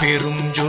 பெரும் ஜோ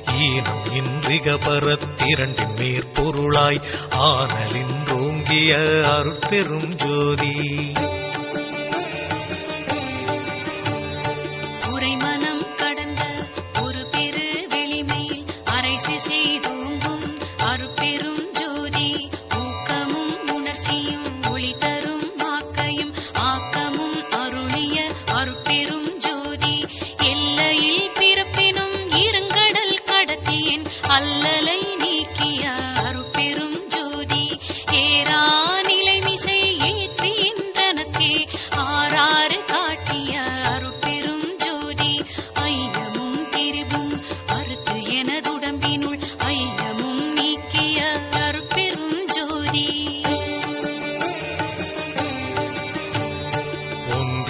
ஈனம் இன்றிக பரத்திரண்டின் மேற்பொருளாய் ஆனலின்றோங்கிய அருட்பெரும் ஜோதி.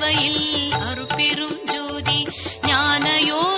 சிற்சபையில் அருப்பெரும் ஜோதி ஞான யோகாந்த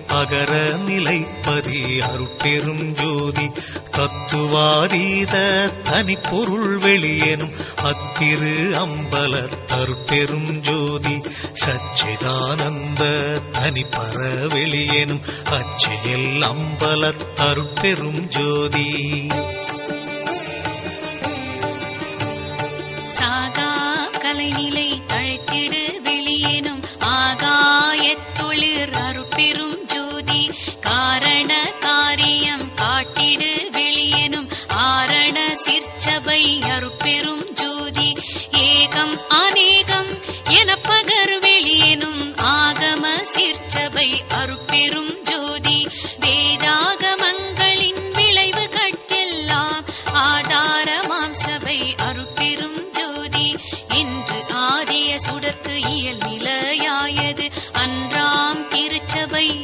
அகர நிலைப்பதி அருட்பெரும் ஜோதி. தத்துவாதீத தனிப்பொருள் வெளியேனும் அத்திரு அம்பல தருட்பெரும் ஜோதி. சச்சிதானந்த தனிப்பர வெளியேனும் அச்சியல் அம்பல தருட்பெரும் ஜோதி. வெளியேனும் ஆரண சிற்சபை அருட்பெரும் ஜோதி. ஏகம் அநேகம் என பகர் வெளியேனும் ஆகம சிற்சபை அருட்பெரும் ஜோதி. வேதாகமங்களின் விளைவு கட்டெல்லாம் ஆதாரமாம் சபை அருட்பெரும் ஜோதி. என்று ஆதிய சுடர்க்கு இயல் நிலையாயது. அன்றாம் திருச்சபை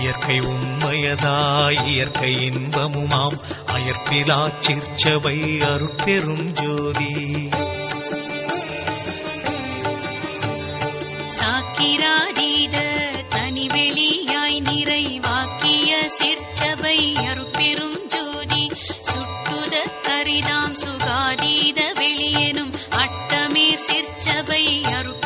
இயற்கை உண்மையதாய் இயற்கை இன்பமுமாம். அயற்பிலா சிற்சபை அருட்பெரும் ஜோதி. சாக்கிராதீத தனிவெளியாய் நிறைவாக்கிய சிற்சபை அருட்பெரும் ஜோதி. சுட்டுத கரிதாம் சுகாதீத வெளியெனும் அட்டமே சிற்சபை அருட்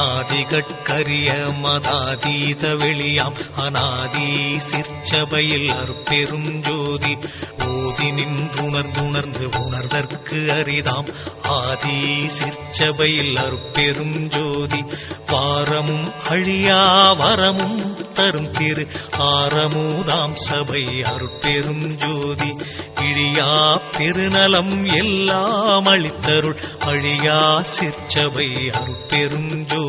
அநாதிகட்கரிய மதாதீத வெளியாம். அநாதி சிற்சபையில் அருப்பெரும் ஜோதி. ஓதி நின்றுணர்ந்துணர்ந்து உணர்தற்கு அரிதாம். ஆதி சிற்சபையில் அருப்பெரும் ஜோதி. வாரமும் அழியா வரமும் தரும் திரு. ஆரமூதாம் சபை அருட்பெரும் ஜோதி. இழியா திருநலம் எல்லாம் அளித்தருள். அழியா சிற்சபை அருட்பெரும்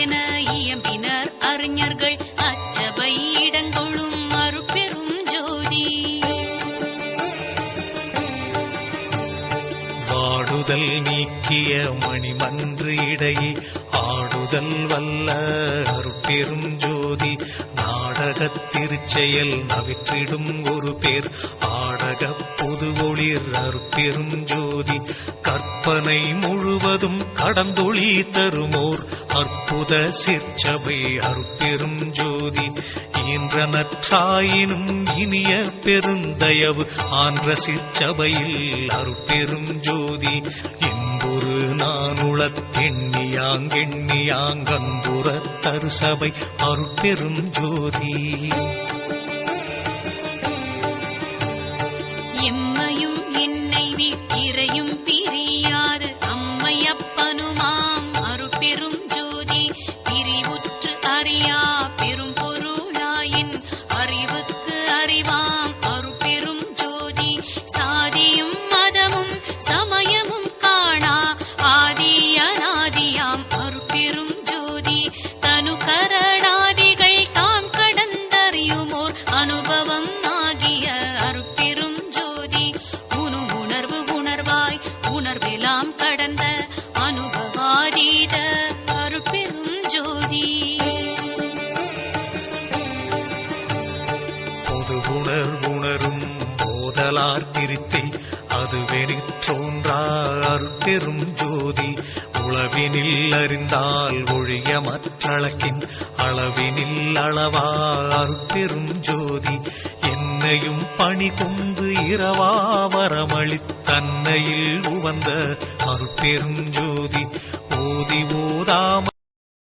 புதுவென இயம்பினர் அறிஞர்கள். அச்சபை இடங்கொள்ளும் அருட்பெரும் ஜோதி. வாடுதல் நீக்கிய மணிமன்று இடையே ஆடுதன் வல்ல அருட்பெரும் ஜோதி. நாடகத் திருச்செயல் நவிற்றிடும் ஒரு பேர். ஆடக பொது ஒளிர் அருட்பெரும் ஜோதி. கற்பனை முழுவதும் கடந்தொளி தருமோர். அற்புத சிற்சபை அருட்பெரும் ஜோதி. ஈன்ற நற்றாயினும் இனிய பெருந்தயவு. ஆன்ற சிற்சபையில் அருட்பெரும் ஜோதி. ஒரு நானுளத் சபை அருட்பெரும் ஜோதி. எல்லாம் கடந்த அனுபவாதீத அருட்பெரும் ஜோதி. பொது உணர்வுணரும் போதலார் திருத்தி அதுவெனிற்றோன்றா அருட்பெரும் ஜோதி. உளவினில் அறிந்தால் ஒழிய மற்றளக்கின் அளவினில் அளவா அருட்பெரும் ஜோதி. என்னையும் பணி கொண்டு இரவா வரமளித்தன்னையில் உவந்த அருட்பெரும் ஜோதி. ஓதி ஓதாம